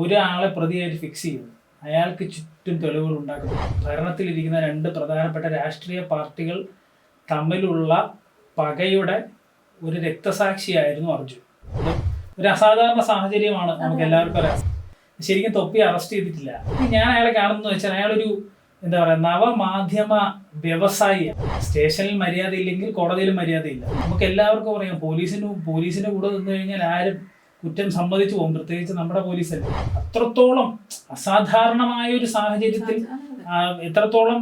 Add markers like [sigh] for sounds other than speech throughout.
ഒരാളെ പ്രതിയായിട്ട് ഫിക്സ് ചെയ്യുന്നു. അയാൾക്ക് ചുറ്റും തെളിവുകൾ ഉണ്ടാക്കുന്നു. ഭരണത്തിലിരിക്കുന്ന രണ്ട് പ്രധാനപ്പെട്ട രാഷ്ട്രീയ പാർട്ടികൾ തമ്മിലുള്ള പകയുടെ ഒരു രക്തസാക്ഷിയായിരുന്നു അർജുൻ. ഒരു അസാധാരണ സാഹചര്യമാണ് നമുക്ക് എല്ലാവർക്കും അറിയാം. ശരിക്കും തൊപ്പി അറസ്റ്റ് ചെയ്തിട്ടില്ല. ഞാൻ അയാളെ കാണുന്നു വെച്ചാൽ അയാളൊരു എന്താ പറയാ നവമാധ്യമ വ്യവസായി സ്റ്റേഷനിൽ മര്യാദയില്ലെങ്കിൽ കോടതിയിലും മര്യാദയില്ല. നമുക്ക് എല്ലാവർക്കും അറിയാം. പോലീസിന് പോലീസിന്റെ കൂടെ നിന്ന് കഴിഞ്ഞാൽ ആരും കുറ്റം സമ്മതിച്ചു പോകും പ്രത്യേകിച്ച് നമ്മുടെ പോലീസല്ലേ അത്രത്തോളം അസാധാരണമായ ഒരു സാഹചര്യത്തിൽ എത്രത്തോളം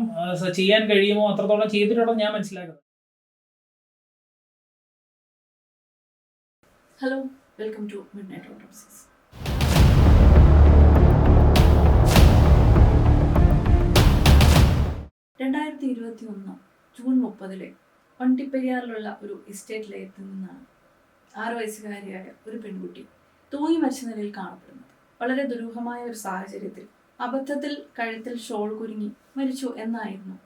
ചെയ്യാൻ കഴിയുമോ അത്രത്തോളം ചെയ്തിട്ടുണ്ടോ ഞാൻ മനസ്സിലാക്കുന്നത് hello welcome to midnight autopsies രണ്ടായിരത്തി ഇരുപത്തി ഒന്ന് ജൂൺ മുപ്പതിലെ വണ്ടിപ്പെരിയാറിലുള്ള ഒരു എസ്റ്റേറ്റ് ലയത്തിൽ നിന്നാണ് ആറ് വയസ്സുകാരിയായ ഒരു പെൺകുട്ടി തൂങ്ങി മരിച്ച നിലയിൽ കാണപ്പെടുന്നത്. വളരെ ദുരൂഹമായ ഒരു സാഹചര്യത്തിൽ അബദ്ധത്തിൽ കഴുത്തിൽ ഷോൾ കുരുങ്ങി മരിച്ചു എന്നായിരുന്നു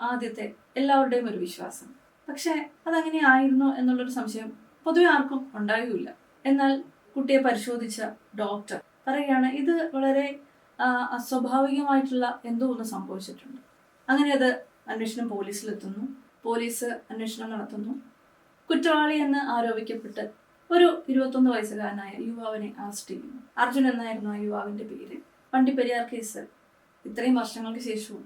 ആദ്യത്തെ എല്ലാവരുടെയും ഒരു വിശ്വാസം. പക്ഷേ അതങ്ങനെ ആയിരുന്നു എന്നുള്ളൊരു സംശയം പൊതുവെ ആർക്കും ഉണ്ടാകുകയില്ല എന്നാൽ കുട്ടിയെ പരിശോധിച്ച ഡോക്ടർ പറയുകയാണ് ഇത് വളരെ അസ്വാഭാവികമായിട്ടുള്ള എന്തോ ഒന്ന് സംഭവിച്ചിട്ടുണ്ട്. അങ്ങനെ അത് അന്വേഷണം പോലീസിലെത്തുന്നു. പോലീസ് അന്വേഷണം നടത്തുന്നു. കുറ്റവാളി എന്ന് ആരോപിക്കപ്പെട്ട് ഒരു ഇരുപത്തൊന്ന് വയസ്സുകാരനായ യുവാവിനെ അറസ്റ്റ് ചെയ്യുന്നു അർജുൻ എന്നായിരുന്നു ആ യുവാവിന്റെ പേര്. വണ്ടിപ്പെരിയാർ കേസ്. ഇത്രയും വർഷങ്ങൾക്ക് ശേഷവും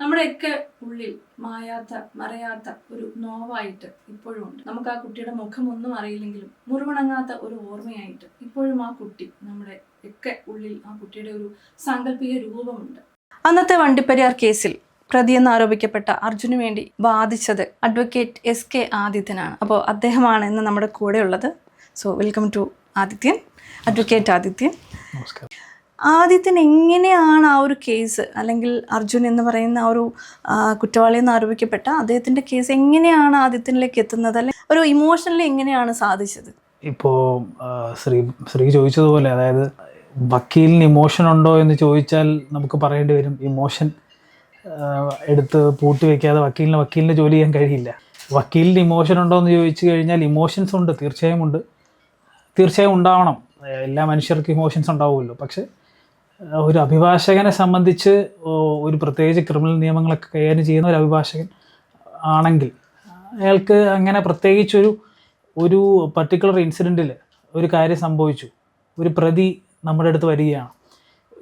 നമ്മുടെയൊക്കെ ഉള്ളിൽ മായാത്ത മറയാത്ത ഒരു നോവായിട്ട് ഇപ്പോഴും ഉണ്ട്. നമുക്ക് ആ കുട്ടിയുടെ മുഖം ഒന്നും അറിയില്ലെങ്കിലും മുറിവണങ്ങാത്ത ഒരു ഓർമ്മയായിട്ട് ഇപ്പോഴും ആ കുട്ടി നമ്മുടെ ഒക്കെ ഉള്ളിൽ ആ കുട്ടിയുടെ ഒരു സാങ്കല്പിക രൂപമുണ്ട്. അന്നത്തെ വണ്ടിപ്പെരിയാർ കേസിൽ പ്രതിയെന്ന് ആരോപിക്കപ്പെട്ട അർജുനു വേണ്ടി വാദിച്ചത് അഡ്വക്കേറ്റ് എസ് കെ ആദിത്യനാണ്. അപ്പോൾ അദ്ദേഹമാണ് ഇന്ന് നമ്മുടെ കൂടെ ഉള്ളത് so welcome to Adithyan advocate Adithyan. Adithyan എങ്ങനെയാണ് ആ ഒരു കേസ് അല്ലെങ്കിൽ അർജുൻ എന്ന് പറയുന്ന ആ ഒരു കുറ്റവാളി എന്ന് ആരോപിക്കപ്പെട്ട അദ്ദേഹത്തിന്റെ കേസ് എങ്ങനെയാണ് ആദിത്യനിലേക്ക് എത്തുന്നത്? അല്ലെ ഒരു ഇമോഷണലി എങ്ങനെയാണ് സാധിച്ചത്? ഇപ്പോൾ ശ്രീ ശ്രീ ചോദിച്ചതുപോലെ അതായത് വക്കീലിന് ഇമോഷൻ ഉണ്ടോ എന്ന് ചോദിച്ചാൽ നമുക്ക് പറയേണ്ടി വരും. ഇമോഷൻ എടുത്ത് പൂട്ടി വെക്കാതെ വക്കീലിന് വക്കീലിന് ജോലി ചെയ്യാൻ കഴിയില്ല. വക്കീലിന് ഇമോഷൻ ഉണ്ടോ എന്ന് ചോദിച്ചു കഴിഞ്ഞാൽ ഇമോഷൻസ് ഉണ്ട് തീർച്ചയായും ഉണ്ട്. തീർച്ചയായും ഉണ്ടാവണം. എല്ലാ മനുഷ്യർക്കും ഇമോഷൻസ് ഉണ്ടാവുമല്ലോ. പക്ഷേ ഒരു അഭിഭാഷകനെ സംബന്ധിച്ച് ഒരു പ്രത്യേകിച്ച് ക്രിമിനൽ നിയമങ്ങളൊക്കെ കൈകാര്യം ചെയ്യുന്ന ഒരു അഭിഭാഷകൻ ആണെങ്കിൽ അയാൾക്ക് അങ്ങനെ പ്രത്യേകിച്ചൊരു ഒരു പർട്ടിക്കുലർ ഇൻസിഡന്റിൽ ഒരു കാര്യം സംഭവിച്ചു. ഒരു പ്രതി നമ്മുടെ അടുത്ത് വരികയാണ്.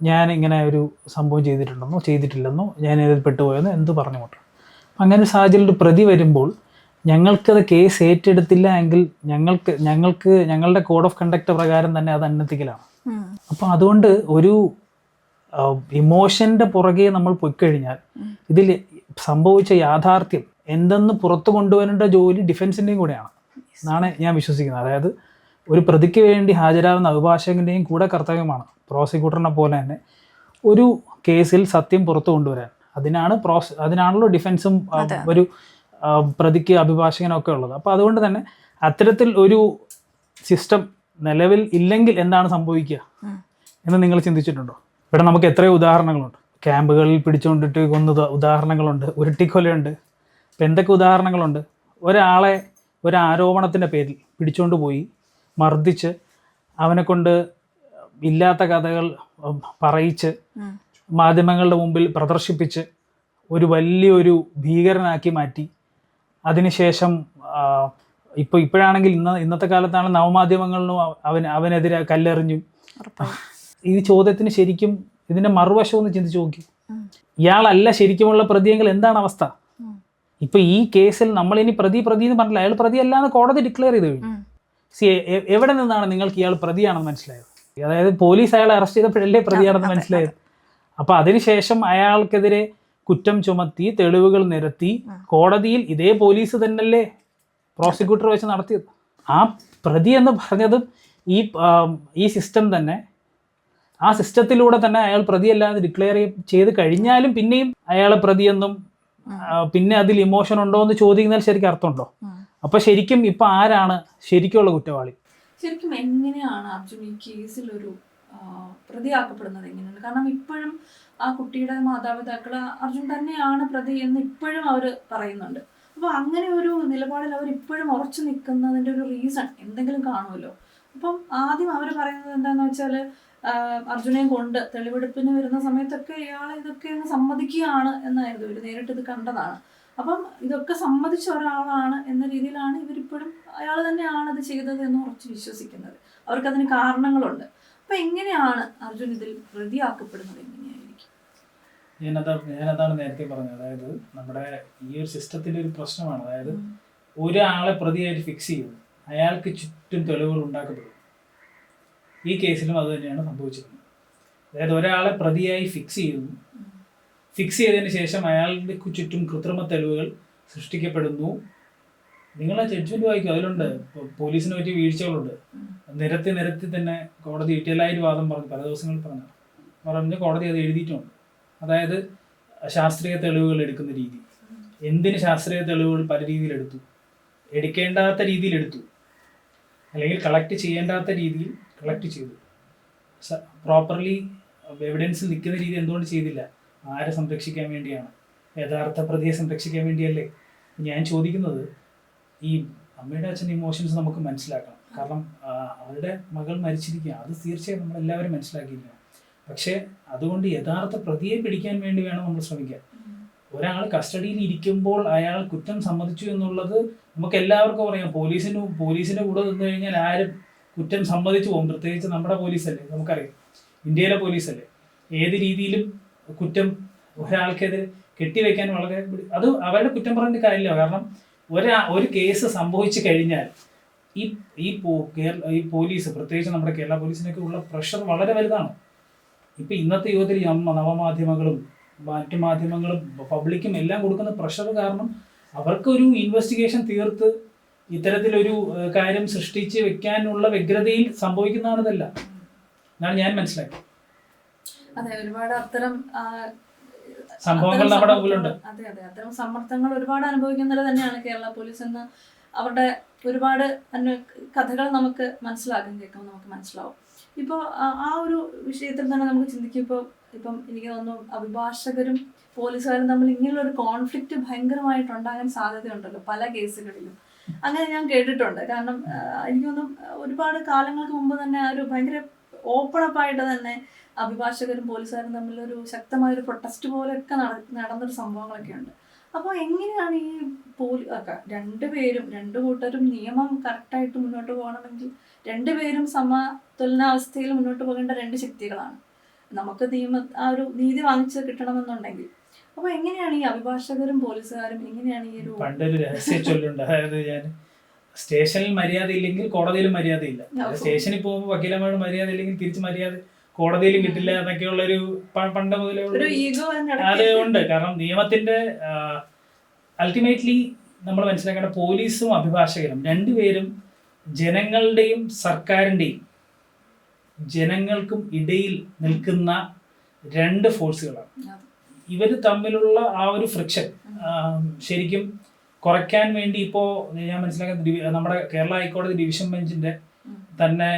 ഞാൻ ഇങ്ങനെ ഒരു സംഭവം ചെയ്തിട്ടുണ്ടെന്നോ ചെയ്തിട്ടില്ലെന്നോ ഞാൻ ഇതിൽ പെട്ടുപോയെന്നോ എന്ത് പറഞ്ഞു കൊണ്ടു അങ്ങനെ ഒരു സാഹചര്യത്തിൽ ഒരു പ്രതി വരുമ്പോൾ ഞങ്ങൾക്കത് കേസ് ഏറ്റെടുത്തില്ല എങ്കിൽ ഞങ്ങൾക്ക് ഞങ്ങൾക്ക് ഞങ്ങളുടെ കോഡ് ഓഫ് കണ്ടക്ട് പ്രകാരം തന്നെ അത് അന്നത്തിക്കലാണ് അപ്പോൾ അതുകൊണ്ട് ഒരു ഇമോഷന്റെ പുറകെ നമ്മൾ പൊയ്ക്കഴിഞ്ഞാൽ ഇതിൽ സംഭവിച്ച യാഥാർത്ഥ്യം എന്തെന്ന് പുറത്തു കൊണ്ടുവരേണ്ട ജോലി ഡിഫൻസിന്റെയും കൂടെയാണ്. എന്നാണ് ഞാൻ വിശ്വസിക്കുന്നത്. അതായത് ഒരു പ്രതിക്ക് വേണ്ടി ഹാജരാകുന്ന അഭിഭാഷകന്റെയും കൂടെ കർത്തവ്യമാണ് പ്രോസിക്യൂട്ടറിനെ പോലെ തന്നെ ഒരു കേസിൽ സത്യം പുറത്തു കൊണ്ടുവരാൻ. അതിനാണ് പ്രോസ് അതിനാണല്ലോ ഡിഫൻസും ഒരു പ്രതിക്ക് അഭിഭാഷകനൊക്കെ ഉള്ളത്. അപ്പോൾ അതുകൊണ്ട് തന്നെ അത്തരത്തിൽ ഒരു സിസ്റ്റം നിലവിൽ ഇല്ലെങ്കിൽ എന്താണ് സംഭവിക്കുക? എന്ന് നിങ്ങൾ ചിന്തിച്ചിട്ടുണ്ടോ? ഇവിടെ നമുക്ക് എത്രയോ ഉദാഹരണങ്ങളുണ്ട്. ക്യാമ്പുകളിൽ പിടിച്ചുകൊണ്ടിട്ട് കൊന്ന ഉദാഹരണങ്ങളുണ്ട്. ഉരുട്ടിക്കൊലയുണ്ട്. ഇപ്പം എന്തൊക്കെ ഉദാഹരണങ്ങളുണ്ട്? ഒരാളെ ഒരു ആരോപണത്തിന്റെ പേരിൽ പിടിച്ചുകൊണ്ട് പോയി മർദ്ദിച്ച് അവനെ കൊണ്ട് ഇല്ലാത്ത കഥകൾ പറയിച്ച് മാധ്യമങ്ങളുടെ മുമ്പിൽ പ്രദർശിപ്പിച്ച് ഒരു വലിയൊരു ഭീകരനാക്കി മാറ്റി. അതിനുശേഷം ഇപ്പോൾ ഇപ്പോഴാണെങ്കിൽ ഇന്ന ഇന്നത്തെ കാലത്താണ് നവമാധ്യമങ്ങളിലും അവ- അവൻ അവനെതിരെ കല്ലെറിഞ്ഞു. ഈ ചോദ്യത്തിന് ശരിക്കും ഇതിന്റെ മറുവശം ഒന്ന് ചിന്തിച്ചു നോക്കി. ഇയാളല്ല ശരിക്കുമുള്ള പ്രതിയെങ്കിൽ എന്താണ് അവസ്ഥ? ഇപ്പൊ ഈ കേസിൽ നമ്മൾ ഇനി പ്രതി പ്രതി എന്ന് പറഞ്ഞില്ല. അയാൾ പ്രതിയല്ല എന്ന് കോടതി ഡിക്ലെയർ ചെയ്ത് കഴിഞ്ഞു. സി എവിടെ നിന്നാണ് നിങ്ങൾക്ക് ഇയാൾ പ്രതിയാണെന്ന് മനസ്സിലായത്? അതായത് പോലീസ് അയാളെ അറസ്റ്റ് ചെയ്തപ്പോഴല്ലേ പ്രതിയാണെന്ന് മനസ്സിലായത്? അപ്പൊ അതിനുശേഷം അയാൾക്കെതിരെ കുറ്റം ചുമത്തി തെളിവുകൾ നിരത്തി കോടതിയിൽ ഇതേ പോലീസ് തന്നെയല്ലേ പ്രോസിക്യൂട്ടർ വെച്ച് നടത്തിയത്? ആ പ്രതി എന്ന് പറഞ്ഞതും ഈ ഈ സിസ്റ്റം തന്നെ ആ സിസ്റ്റത്തിലൂടെ തന്നെ അയാൾ പ്രതിയല്ലാതെ ഡിക്ലെയർ ചെയ്ത് കഴിഞ്ഞാലും പിന്നെയും അയാളെ പ്രതിയെന്നും പിന്നെ അതിൽ ഇമോഷൻ ഉണ്ടോ എന്ന് ചോദിക്കുന്നതിൽ ശരിക്കും അർത്ഥമുണ്ടോ? അപ്പൊ ശരിക്കും ഇപ്പൊ ആരാണ് ശരിക്കുള്ള കുറ്റവാളി? ശരിക്കും എങ്ങനെയാണ് അർജുൻ ഈ കേസിൽ ഒരു പ്രതിയാക്കപ്പെടുന്നത്? എങ്ങനെയാണ്? കാരണം ഇപ്പോഴും ആ കുട്ടിയുടെ മാതാപിതാക്കൾ അർജുൻ തന്നെയാണ് പ്രതി എന്ന് ഇപ്പോഴും അവർ പറയുന്നുണ്ട്. അപ്പൊ അങ്ങനെ ഒരു നിലപാടിൽ അവർ ഇപ്പോഴും ഉറച്ചു നിൽക്കുന്നതിന്റെ ഒരു റീസൺ എന്തെങ്കിലും കാണുമല്ലോ? അപ്പം ആദ്യം അവർ പറയുന്നത് എന്താണെന്ന് വെച്ചാൽ അർജുനെയും കൊണ്ട് തെളിവെടുപ്പിന് വരുന്ന സമയത്തൊക്കെ ഇയാൾ ഇതൊക്കെ അങ്ങ് സമ്മതിക്കുകയാണ് എന്നായിരുന്നു. ഇവർ നേരിട്ട് ഇത് കണ്ടതാണ്. അപ്പം ഇതൊക്കെ സമ്മതിച്ച ഒരാളാണ് എന്ന രീതിയിലാണ് ഇവരിപ്പോഴും അയാൾ തന്നെയാണ് അത് ചെയ്തത് എന്ന് ഉറച്ച് വിശ്വസിക്കുന്നത്. അവർക്കതിന് കാരണങ്ങളുണ്ട്. അപ്പൊ എങ്ങനെയാണ് അർജുൻ ഇതിൽ പ്രതിയാക്കപ്പെടുന്നത്? എങ്ങനെയായിരിക്കും? ഞാനതാണ് ഞാനതാണ് നേരത്തെ പറഞ്ഞത്. അതായത് നമ്മുടെ ഈ ഒരു സിസ്റ്റത്തിൽ ഒരു പ്രശ്നമാണ്. അതായത് ഒരാളെ പ്രതിയായിട്ട് ഫിക്സ് ചെയ്യും അയാൾക്ക് ചുറ്റും തെളിവുകൾ ഉണ്ടാക്കപ്പെടും. ഈ കേസിലും അത് തന്നെയാണ് സംഭവിച്ചിരുന്നത് അതായത് ഒരാളെ പ്രതിയായി ഫിക്സ് ചെയ്യുന്നു. ഫിക്സ് ചെയ്തതിന് ശേഷം അയാളുടെ ചുറ്റും കൃത്രിമ തെളിവുകൾ സൃഷ്ടിക്കപ്പെടുന്നു. നിങ്ങൾ ആ ജഡ്ജ്മെന്റ് വായിക്കും. അതിലുണ്ട്. പോലീസിനെ പറ്റിയ വീഴ്ചകളുണ്ട്. നിരത്തി നിരത്തി തന്നെ കോടതി ഡീറ്റെയിലായിട്ട് വാദം പറഞ്ഞു. പല ദിവസങ്ങളിൽ പറഞ്ഞു. പറഞ്ഞ് കോടതി അത് എഴുതിയിട്ടുണ്ട്. അതായത് ശാസ്ത്രീയ തെളിവുകൾ എടുക്കുന്ന രീതി. എന്തിന് ശാസ്ത്രീയ തെളിവുകൾ പല രീതിയിൽ എടുത്തു? എടുക്കേണ്ടാത്ത രീതിയിൽ എടുത്തു. അല്ലെങ്കിൽ കളക്ട് ചെയ്യേണ്ടാത്ത രീതിയിൽ കളക്ട് ചെയ്തു. പ്രോപ്പർലി എവിഡൻസ് നിൽക്കുന്ന രീതി എന്തുകൊണ്ട് ചെയ്തില്ല? ആരെ സംരക്ഷിക്കാൻ വേണ്ടിയാണ്? യഥാർത്ഥ പ്രതിയെ സംരക്ഷിക്കാൻ വേണ്ടിയല്ലേ? ഞാൻ ചോദിക്കുന്നത് ഈ അമ്മയുടെ അച്ഛന്റെ ഇമോഷൻസ് നമുക്ക് മനസ്സിലാക്കണം. കാരണം അവരുടെ മകൾ മരിച്ചിരിക്കുക അത് തീർച്ചയായും നമ്മൾ എല്ലാവരും മനസ്സിലാക്കിയിരിക്കണം പക്ഷേ അതുകൊണ്ട് യഥാർത്ഥ പ്രതിയെ പിടിക്കാൻ വേണ്ടി വേണം നമ്മൾ ശ്രമിക്കാൻ ഒരാൾ കസ്റ്റഡിയിൽ ഇരിക്കുമ്പോൾ അയാൾ കുറ്റം സമ്മതിച്ചു എന്നുള്ളത് നമുക്ക് എല്ലാവർക്കും അറിയാം. പോലീസിന് പോലീസിന്റെ കൂടെ നിന്ന് കഴിഞ്ഞാൽ ആരും കുറ്റം സമ്മതിച്ചു പോകും? പ്രത്യേകിച്ച് നമ്മുടെ പോലീസല്ലേ? നമുക്കറിയാം. ഇന്ത്യയിലെ പോലീസല്ലേ? ഏത് രീതിയിലും കുറ്റം ഒരാൾക്കെതിരെ കെട്ടിവെക്കാൻ വളരെ അത് അവരുടെ കുറ്റം പറഞ്ഞിട്ട് കാര്യമില്ല. കാരണം ഒരാ ഒരു കേസ് സംഭവിച്ചു കഴിഞ്ഞാൽ ഈ ഈ കേരള ഈ പോലീസ് പ്രത്യേകിച്ച് നമ്മുടെ കേരള പോലീസിനൊക്കെ ഉള്ള പ്രഷർ വളരെ വലുതാണ്. ഇപ്പൊ ഇന്നത്തെ യുവത്തിൽ നവമാധ്യമങ്ങളും മറ്റു മാധ്യമങ്ങളും പബ്ലിക്കും എല്ലാം കൊടുക്കുന്ന പ്രഷർ കാരണം അവർക്കൊരു ഇൻവെസ്റ്റിഗേഷൻ തീർത്ത് ഇത്തരത്തിലൊരു കാര്യം സൃഷ്ടിച്ച് വെക്കാനുള്ള വ്യഗ്രതയിൽ സംഭവിക്കുന്നതാണിതല്ല. എന്നാണ് ഞാൻ മനസ്സിലാക്കി അതെ ഒരുപാട് അത്തരം സംഭവങ്ങൾ നമ്മുടെ മുമ്പിലുണ്ട്. അതെ അതെ അത്തരം സമ്മർദ്ദങ്ങൾ ഒരുപാട് അനുഭവിക്കുന്നത് തന്നെയാണ് കേരള പോലീസ് എന്ന് അവരുടെ ഒരുപാട് കഥകൾ നമുക്ക് മനസ്സിലാകും കേൾക്കുമ്പോൾ നമുക്ക് മനസ്സിലാവും. ഇപ്പോൾ ആ ഒരു വിഷയത്തിൽ തന്നെ നമുക്ക് ചിന്തിക്കും ഇപ്പോൾ ഇപ്പം എനിക്ക് തോന്നുന്നു അഭിഭാഷകരും പോലീസുകാരും തമ്മിൽ ഇങ്ങനെയുള്ള ഒരു കോൺഫ്ലിക്റ്റ് ഭയങ്കരമായിട്ട് ഉണ്ടാകാൻ സാധ്യതയുണ്ടല്ലോ പല കേസുകളിലും. അങ്ങനെ ഞാൻ കേട്ടിട്ടുണ്ട്. കാരണം എനിക്ക് തോന്നുന്നു ഒരുപാട് കാലങ്ങൾക്ക് മുമ്പ് തന്നെ ആ ഒരു ഭയങ്കര ഓപ്പൺ അപ്പ് ആയിട്ട് തന്നെ അഭിഭാഷകരും പോലീസുകാരും തമ്മിലൊരു ശക്തമായ ഒരു പ്രൊട്ടസ്റ്റ് പോലെയൊക്കെ നട- നടന്നൊരു സംഭവങ്ങളൊക്കെ ഉണ്ട് അപ്പോൾ എങ്ങനെയാണ് ഈ പോലി ഒക്കെ രണ്ടുപേരും രണ്ടു കൂട്ടരും നിയമം കറക്റ്റായിട്ട് മുന്നോട്ട് പോകണമെങ്കിൽ രണ്ടുപേരും സമതുലനാവസ്ഥയിൽ മുന്നോട്ട് പോകേണ്ട രണ്ട് ശക്തികളാണ്. നമുക്ക് നിയമ ആ ഒരു നീതി വാങ്ങിച്ച് കിട്ടണമെന്നുണ്ടെങ്കിൽ. അപ്പൊ എങ്ങനെയാണ് ഈ അഭിഭാഷകരും പോലീസുകാരും എങ്ങനെയാണ് ഈ ഒരു പണ്ടൊരു രഹസ്യ ചൊല്ലുണ്ട്. അതായത് ഞാൻ സ്റ്റേഷനിൽ മര്യാദ ഇല്ലെങ്കിൽ കോടതിയിലും മര്യാദയില്ല ഇല്ല സ്റ്റേഷനിൽ പോകുമ്പോൾ വക്കീലന്മാർ മര്യാദ ഇല്ലെങ്കിൽ തിരിച്ച് മര്യാദ കോടതിയിലും കിട്ടില്ല എന്നൊക്കെയുള്ള ഒരു പണ്ട് മുതലേ അത് ഉണ്ട് കാരണം നിയമത്തിന്റെ അൾട്ടിമേറ്റ്ലി നമ്മൾ മനസ്സിലാക്കേണ്ട പോലീസും അഭിഭാഷകരും രണ്ടുപേരും ജനങ്ങളുടെയും സർക്കാരിന്റെയും ജനങ്ങൾക്കും ഇടയിൽ നിൽക്കുന്ന രണ്ട് ഫോഴ്സുകളാണ്. ഇവർ തമ്മിലുള്ള ആ ഒരു ഫ്രിക്ഷൻ ശരിക്കും കുറയ്ക്കാൻ വേണ്ടി ഇപ്പോൾ ഞാൻ മനസ്സിലാക്കുന്ന നമ്മുടെ കേരള ഹൈക്കോടതി ഡിവിഷൻ ബെഞ്ചിന്റെ തന്നെ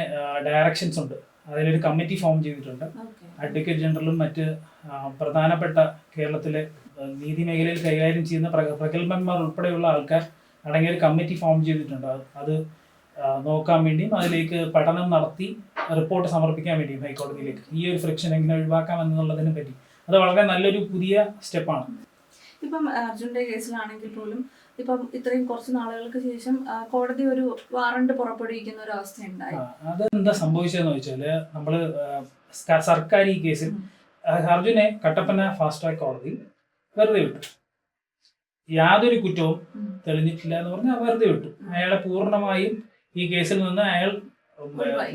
ഡയറക്ഷൻസ് ഉണ്ട്. അതിലൊരു കമ്മിറ്റി ഫോം ചെയ്തിട്ടുണ്ട്. അഡ്വക്കേറ്റ് ജനറലും മറ്റ് പ്രധാനപ്പെട്ട കേരളത്തിലെ നീതി മേഖലയിൽ കൈകാര്യം ചെയ്യുന്ന പ്രഗത്ഭന്മാർ ഉൾപ്പെടെയുള്ള ആൾക്കാർ അടങ്ങിയ ഒരു കമ്മിറ്റി ഫോം ചെയ്തിട്ടുണ്ട്. അത് അത് നോക്കാൻ വേണ്ടിയും അതിലേക്ക് പഠനം നടത്തി റിപ്പോർട്ട് സമർപ്പിക്കാൻ വേണ്ടിയും ഹൈക്കോടതിയിലേക്ക്. ഈ ഒരു ഫ്രിക്ഷൻ എങ്ങനെ ഒഴിവാക്കാം എന്നുള്ളതിനെ പറ്റി. അത് വളരെ നല്ലൊരു പുതിയ സ്റ്റെപ്പാണ്. ഇപ്പം അർജുന്റെ കേസിലാണെങ്കിൽ പോലും ഇപ്പം ഇത്രയും കുറച്ച് നാളുകൾക്ക് ശേഷം കോടതി ഒരു വാറണ്ട് പുറപ്പെടുവിക്കുന്ന ഒരു അവസ്ഥ ഉണ്ടായി അതെന്താ സംഭവിച്ചതെന്ന് വെച്ചാൽ നമ്മൾ സർക്കാർ ഈ കേസിൽ. അർജുനെ കട്ടപ്പന ഫാസ്റ്റ് ട്രാക്ക് കോടതി വെറുതെ വിട്ടു. യാതൊരു കുറ്റവും തെളിഞ്ഞിട്ടില്ല എന്ന് പറഞ്ഞാൽ വെറുതെ വിട്ടു. അയാളെ പൂർണമായും ഈ കേസിൽ നിന്ന് അയാൾ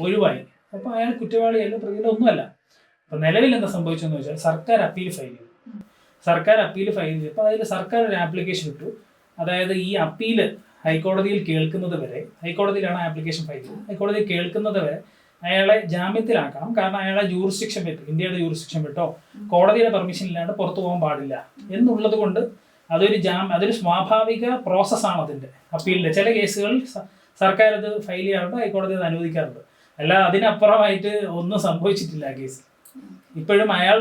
ഒഴിവായി. അപ്പൊ അയാൾ കുറ്റവാളിയല്ല പ്രതികളോ ഒന്നുമല്ല അപ്പൊ നിലവിൽ എന്താ സംഭവിച്ചെന്ന് വെച്ചാൽ സർക്കാർ അപ്പീൽ ഫയൽ ചെയ്തു. സർക്കാർ അപ്പീൽ ഫയൽ ചെയ്തപ്പോൾ അതിൽ സർക്കാർ ഒരു ആപ്ലിക്കേഷൻ ഇട്ടു. അതായത് ഈ അപ്പീൽ ഹൈക്കോടതിയിൽ കേൾക്കുന്നത് വരെ ഹൈക്കോടതിയിലാണ് ആപ്ലിക്കേഷൻ ഫയൽ ചെയ്തത്. ഹൈക്കോടതി കേൾക്കുന്നത് വരെ അയാളെ ജാമ്യത്തിലാക്കണം. കാരണം അയാളെ ജൂറിസ്ഡിക്ഷൻ വിട്ടു ഇന്ത്യയുടെ ജൂറിസ്ഡിക്ഷൻ വിട്ടോ കോടതിയുടെ പെർമിഷൻ ഇല്ലാണ്ട് പുറത്തു പോകാൻ പാടില്ല എന്നുള്ളത് കൊണ്ട് അതൊരു ജാ അതൊരു സ്വാഭാവിക പ്രോസസ്സാണ് അതിന്റെ അപ്പീലിന്റെ ചില കേസുകളിൽ സർക്കാർ അത് ഫയൽ ചെയ്യാറുണ്ട് ഹൈക്കോടതി അത് അനുവദിക്കാറുണ്ട്. അല്ല അതിനപ്പുറമായിട്ട് ഒന്നും സംഭവിച്ചിട്ടില്ല ആ കേസ്. ഇപ്പോഴും അയാൾ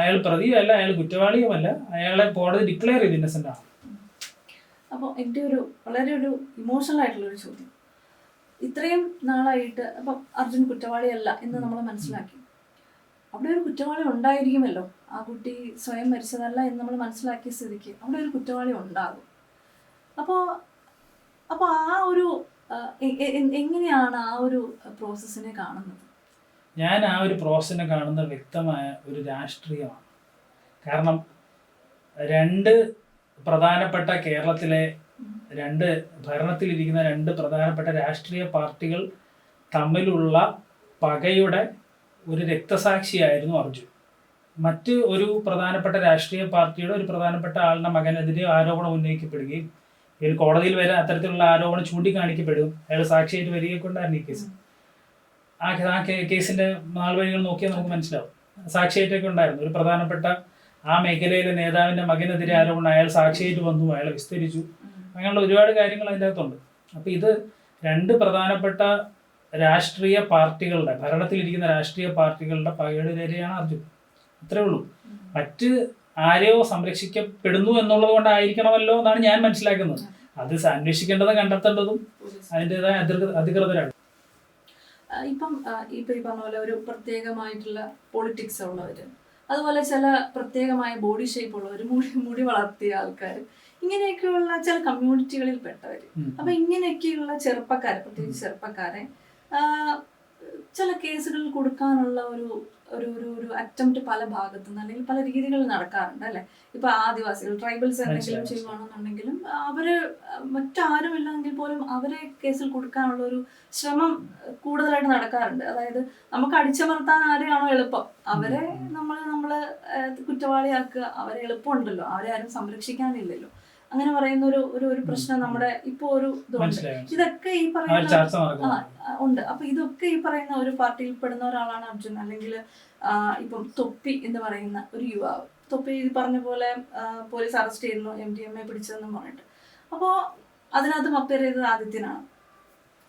അയാൾ പ്രതിയുമല്ല അയാൾ കുറ്റവാളിയുമല്ല. അയാളെ കോടതി ഡിക്ലെയർ ചെയ്ത് ഇന്നസെന്റ് ആണ്. അപ്പോൾ എന്റെ ഒരു വളരെ ഒരു ഇമോഷണൽ ആയിട്ടുള്ളൊരു ചോദ്യം. ഇത്രയും നാളായിട്ട് അപ്പം അർജുൻ കുറ്റവാളിയല്ല എന്ന് നമ്മൾ മനസ്സിലാക്കി. അവിടെ ഒരു കുറ്റവാളി ഉണ്ടായിരിക്കുമല്ലോ. ആ കുട്ടി സ്വയം മരിച്ചതല്ല എന്ന് നമ്മൾ മനസ്സിലാക്കിയ സ്ഥിതിക്ക് അവിടെ ഒരു കുറ്റവാളി ഉണ്ടാകും. അപ്പോൾ അപ്പോൾ ആ ഒരു എങ്ങനെയാണ് ആ ഒരു പ്രോസസ്സിനെ കാണുന്നത്? ഞാൻ ആ ഒരു പ്രോസസ്സിനെ കാണുന്ന വ്യക്തമായ ഒരു രാഷ്ട്രീയമാണ്. കാരണം രണ്ട് പ്രധാനപ്പെട്ട കേരളത്തിലെ രണ്ട് ഭരണത്തിലിരിക്കുന്ന രണ്ട് പ്രധാനപ്പെട്ട രാഷ്ട്രീയ പാർട്ടികൾ തമ്മിലുള്ള പകയുടെ ഒരു രക്തസാക്ഷിയായിരുന്നു അർജുൻ. മറ്റ് ഒരു പ്രധാനപ്പെട്ട രാഷ്ട്രീയ പാർട്ടിയുടെ ഒരു പ്രധാനപ്പെട്ട ആളുടെ മകനെതിരെ ആരോപണം ഉന്നയിക്കപ്പെടുകയും ഒരു കോടതിയിൽ വരെ അത്തരത്തിലുള്ള ആരോപണം ചൂണ്ടിക്കാണിക്കപ്പെടും അയാൾ സാക്ഷിയായിട്ട് വരികയൊക്കെ ഉണ്ടായിരുന്നു ഈ കേസ് ആ കേസിന്റെ നാൾ വഴികൾ നോക്കിയാൽ നമുക്ക് മനസ്സിലാവും. സാക്ഷിയായിട്ടൊക്കെ ഉണ്ടായിരുന്നു. ഒരു പ്രധാനപ്പെട്ട ആ മേഖലയിലെ നേതാവിന്റെ മകനെതിരെ ആരോപണം അയാൾ സാക്ഷിയായിട്ട് വന്നു അയാൾ വിസ്തരിച്ചു. അങ്ങനെയുള്ള ഒരുപാട് കാര്യങ്ങൾ അതിന്റെ അകത്തുണ്ട് അപ്പൊ ഇത് രണ്ട് പ്രധാനപ്പെട്ട രാഷ്ട്രീയ പാർട്ടികളുടെ ഭരണത്തിലിരിക്കുന്ന രാഷ്ട്രീയ പാർട്ടികളുടെ പകയുടെ രേഖയാണ് അർജുൻ. അത്രേ ഉള്ളൂ. മറ്റ് ആരെയോ സംരക്ഷിക്കപ്പെടുന്നു എന്നുള്ളത് കൊണ്ടായിരിക്കണമല്ലോ എന്നാണ് ഞാൻ മനസ്സിലാക്കുന്നത്. അത് അന്വേഷിക്കേണ്ടതും കണ്ടെത്തേണ്ടതും അതിന്റെതായ അധികൃത അധികൃതരാണ്. ഇപ്പം ഇപ്പൊ ഈ പറഞ്ഞ പോലെ ഒരു പ്രത്യേകമായിട്ടുള്ള പൊളിറ്റിക്സ് ഉള്ളവര് അതുപോലെ ചില പ്രത്യേകമായ ബോഡി ഷേപ്പ് ഉള്ളവർ മുടി മുടി വളർത്തിയ ആൾക്കാർ ഇങ്ങനെയൊക്കെയുള്ള ചില കമ്മ്യൂണിറ്റികളിൽ പെട്ടവർ. അപ്പൊ ഇങ്ങനെയൊക്കെയുള്ള ചെറുപ്പക്കാരെ പ്രത്യേകിച്ച് ചെറുപ്പക്കാരെ ചില കേസുകളിൽ കൊടുക്കാനുള്ള ഒരു ഒരു ഒരു ഒരു അറ്റംപ്റ്റ് പല ഭാഗത്തു നിന്ന് അല്ലെങ്കിൽ പല രീതികളിൽ നടക്കാറുണ്ട് അല്ലെ? ഇപ്പൊ ആദിവാസികൾ ട്രൈബൽസ് എന്തെങ്കിലും ചെയ്യുകയാണെന്നുണ്ടെങ്കിലും ചെയ്യുവാണെന്നുണ്ടെങ്കിലും അവർ മറ്റാരും ഇല്ലെങ്കിൽ പോലും അവരെ കേസിൽ കൊടുക്കാനുള്ള ഒരു ശ്രമം കൂടുതലായിട്ട് നടക്കാറുണ്ട്. അതായത് നമുക്ക് അടിച്ചമർത്താൻ ആരെയാണോ എളുപ്പം? അവരെ നമ്മൾ നമ്മൾ കുറ്റവാളിയാക്കുക അവരെ എളുപ്പമുണ്ടല്ലോ. അവരെ ആരും സംരക്ഷിക്കാനില്ലല്ലോ. അങ്ങനെ പറയുന്ന ഒരു ഒരു ഒരു പ്രശ്നം നമ്മുടെ ഇപ്പോ ഒരു ഇതുണ്ട്. ഇതൊക്കെ ഈ പറയുന്ന ഉണ്ട്. അപ്പൊ ഇതൊക്കെ ഈ പറയുന്ന ഒരു പാർട്ടിയിൽ പെടുന്ന ഒരാളാണ് അർജുൻ. അല്ലെങ്കിൽ ഇപ്പം തൊപ്പി എന്ന് പറയുന്ന ഒരു യുവാവ്. തൊപ്പി ഇത് പറഞ്ഞ പോലെ പോലീസ് അറസ്റ്റ് ചെയ്യുന്നു എം ഡി എം എ പിടിച്ചതെന്നും പറഞ്ഞിട്ട്. അപ്പോൾ അതിനകത്ത് അപ്പിയർ ചെയ്തത് ആദിത്യനാണ്.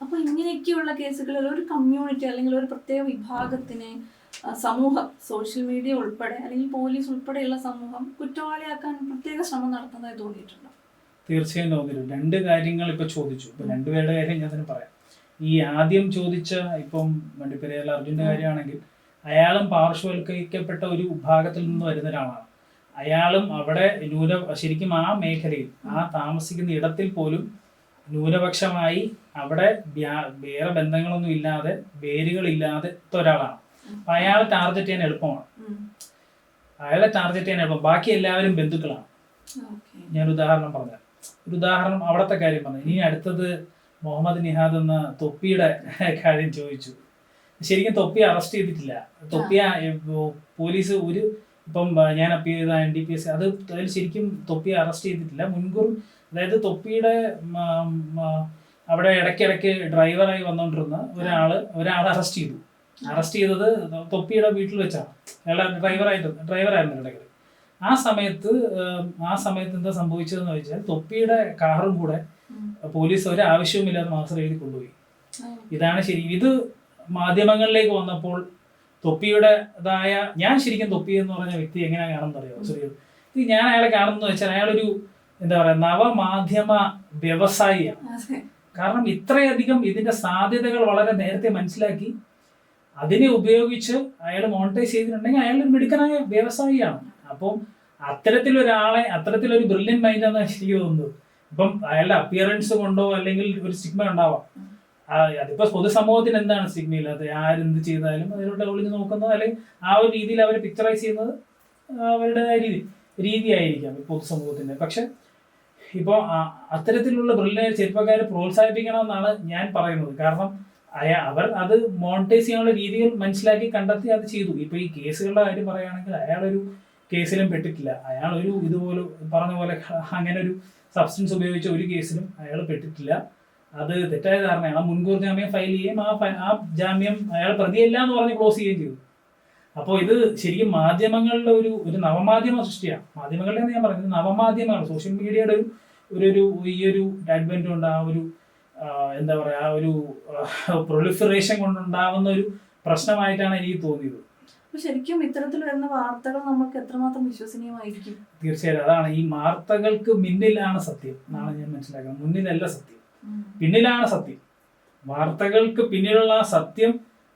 അപ്പൊ ഇങ്ങനെയൊക്കെയുള്ള കേസുകളിൽ ഒരു കമ്മ്യൂണിറ്റി അല്ലെങ്കിൽ ഒരു പ്രത്യേക വിഭാഗത്തിനെ സമൂഹം സോഷ്യൽ മീഡിയ ഉൾപ്പെടെ അല്ലെങ്കിൽ പോലീസ് ഉൾപ്പെടെയുള്ള സമൂഹം കുറ്റവാളിയാക്കാൻ പ്രത്യേക ശ്രമം നടത്തുന്നതായി തോന്നിയിട്ടുണ്ട്. തീർച്ചയായും തോന്നിയിരുന്നു രണ്ട് കാര്യങ്ങൾ ഇപ്പൊ ചോദിച്ചു. ഇപ്പൊ രണ്ടുപേരുടെ കാര്യം ഞാൻ തന്നെ പറയാം. ഈ ആദ്യം ചോദിച്ച ഇപ്പം വണ്ടിപ്പെരിയാറിൽ അർജുന്റെ. കാര്യമാണെങ്കിൽ അയാളും പാർശ്വവൽക്കരിക്കപ്പെട്ട ഒരു വിഭാഗത്തിൽ നിന്ന് വരുന്ന ഒരാളാണ്. അയാളും അവിടെ ന്യൂന ശരിക്കും ആ മേഖലയിൽ ആ താമസിക്കുന്ന ഇടത്തിൽ പോലും ന്യൂനപക്ഷമായി അവിടെ വേറെ ബന്ധങ്ങളൊന്നും ഇല്ലാതെ വേരുകളില്ലാതെ ഒരാളാണ് അപ്പൊ അയാളെ ടാർഗറ്റ് ചെയ്യാൻ എളുപ്പമാണ്. അയാളെ ടാർഗറ്റ് ചെയ്യാൻ എളുപ്പം. ബാക്കി എല്ലാവരും ബന്ധുക്കളാണ്. ഞാൻ ഉദാഹരണം പറഞ്ഞു ഒരു ഉദാഹരണം അവിടത്തെ കാര്യം പറഞ്ഞു. ഇനി അടുത്തത് മുഹമ്മദ് നിഹാദ് എന്ന തൊപ്പിയുടെ കാര്യം ചോദിച്ചു. ശരിക്കും തൊപ്പി അറസ്റ്റ് ചെയ്തിട്ടില്ല. തൊപ്പിയ പോലീസ് ഒരു ഇപ്പം ഞാൻ അപ്പീൽ ചെയ്ത എൻ ഡി പി എസ് അത് അതിൽ ശരിക്കും തൊപ്പിയെ അറസ്റ്റ് ചെയ്തിട്ടില്ല. മുൻകൂർ അതായത് തൊപ്പിയുടെ അവിടെ ഇടയ്ക്കിടയ്ക്ക് ഡ്രൈവറായി വന്നുകൊണ്ടിരുന്ന ഒരാൾ ഒരാളെ അറസ്റ്റ് ചെയ്തു. അറസ്റ്റ് ചെയ്തത് തൊപ്പിയുടെ വീട്ടിൽ വെച്ചാണ്. അയാളെ ഡ്രൈവറായിട്ട് ഡ്രൈവറായിരുന്നു ഇടയ്ക്ക് ആ സമയത്ത് ആ സമയത്ത് എന്താ സംഭവിച്ചതെന്ന് വെച്ചാൽ തൊപ്പിയുടെ കാറും കൂടെ പോലീസ് ഒരു ആവശ്യവുമില്ലാതെ മാസ്റ്റർ എഴുതി കൊണ്ടുപോയി. ഇതാണ് ശരി. ഇത് മാധ്യമങ്ങളിലേക്ക് വന്നപ്പോൾ തൊപ്പിയുടേതായ ഞാൻ ശരിക്കും തൊപ്പി എന്ന് പറഞ്ഞ വ്യക്തി എങ്ങനെയാണ് കാണുന്നത് അറിയാമോ ശരി ഇത് ഞാൻ അയാളെ കാണുന്നത് വെച്ചാൽ അയാളൊരു എന്താ പറയാ നവമാധ്യമ വ്യവസായിയാണ് കാരണം ഇത്രയധികം ഇതിന്റെ സാധ്യതകൾ വളരെ നേരത്തെ മനസ്സിലാക്കി. അതിനെ ഉപയോഗിച്ച് അയാൾ മോണിറ്റൈസ് ചെയ്തിട്ടുണ്ടെങ്കിൽ അയാൾ ഒരു മിടുക്കനായ വ്യവസായിയാണ്. അപ്പം അത്തരത്തിലൊരാളെ അത്തരത്തിലൊരു ബ്രില്യൻ മൈൻഡാണ് എനിക്ക് തോന്നുന്നത്. ഇപ്പം അയാളുടെ അപ്പിയറൻസ് കൊണ്ടോ അല്ലെങ്കിൽ ഒരു സ്റ്റിഗ്മ ഉണ്ടാവാം. അതിപ്പോ പൊതുസമൂഹത്തിന് എന്താണ് സിഗ്മയിൽ അത് ആരെന്ത് ചെയ്താലും അതിലോട്ട് ഒളിഞ്ഞു നോക്കുന്നത് അല്ലെങ്കിൽ ആ ഒരു രീതിയിൽ അവർ പിക്ചറൈസ് ചെയ്യുന്നത് അവരുടെ രീതി രീതിയായിരിക്കാം പൊതുസമൂഹത്തിന്റെ. പക്ഷെ ഇപ്പോൾ അത്തരത്തിലുള്ള ബ്രില്യൻ ചെറുപ്പക്കാരെ പ്രോത്സാഹിപ്പിക്കണമെന്നാണ് ഞാൻ പറയുന്നത്. കാരണം അയ- അവർ അത് മോണിറ്റൈസ് ചെയ്യാനുള്ള രീതികൾ മനസ്സിലാക്കി കണ്ടെത്തി അത് ചെയ്തു. ഇപ്പൊ ഈ കേസുകളുടെ കാര്യം പറയുകയാണെങ്കിൽ അയാളൊരു കേസിലും പെട്ടിട്ടില്ല. അയാൾ ഒരു ഇതുപോലെ പറഞ്ഞ പോലെ അങ്ങനെ ഒരു സബ്സ്റ്റൻസ് ഉപയോഗിച്ച ഒരു കേസിലും അയാൾ പെട്ടിട്ടില്ല. അത് തെറ്റായ ധാരണയാണ്. മുൻകൂർ ജാമ്യം ഫയൽ ചെയ്യുകയും ആ ആ ജാമ്യം അയാൾ പ്രതിയല്ല എന്ന് പറഞ്ഞ് ക്ലോസ് ചെയ്യുകയും ചെയ്തു. അപ്പോൾ ഇത് ശരിക്കും മാധ്യമങ്ങളുടെ ഒരു ഒരു നവമാധ്യമ സൃഷ്ടിയാണ്. മാധ്യമങ്ങളുടെ ഞാൻ പറയുന്നത് നവമാധ്യമങ്ങൾ സോഷ്യൽ മീഡിയയുടെ ഒരു ഒരു ഒരു ഈ ഒരു അഡ്വന്റ് കൊണ്ട് ആ ഒരു എന്താ പറയുക ആ ഒരു പ്രൊലിഫറേഷൻ കൊണ്ടുണ്ടാവുന്ന ഒരു പ്രശ്നമായിട്ടാണ് എനിക്ക് തോന്നിയത്. ശരിക്കും ഇത്തരത്തിൽ വരുന്ന വാർത്തകൾ നമുക്ക് എത്രമാത്രം വിശ്വസനീയമായിരിക്കും? തീർച്ചയായും അതാണ് ഈ വാർത്തകൾക്ക് മുന്നിലാണ് സത്യം എന്നാണ് ഞാൻ മനസ്സിലാക്കുന്നത്. മുന്നിലല്ല സത്യം. പിന്നിലാണ് സത്യം. വാർത്തകൾക്ക് പിന്നിലുള്ള ആ സത്യം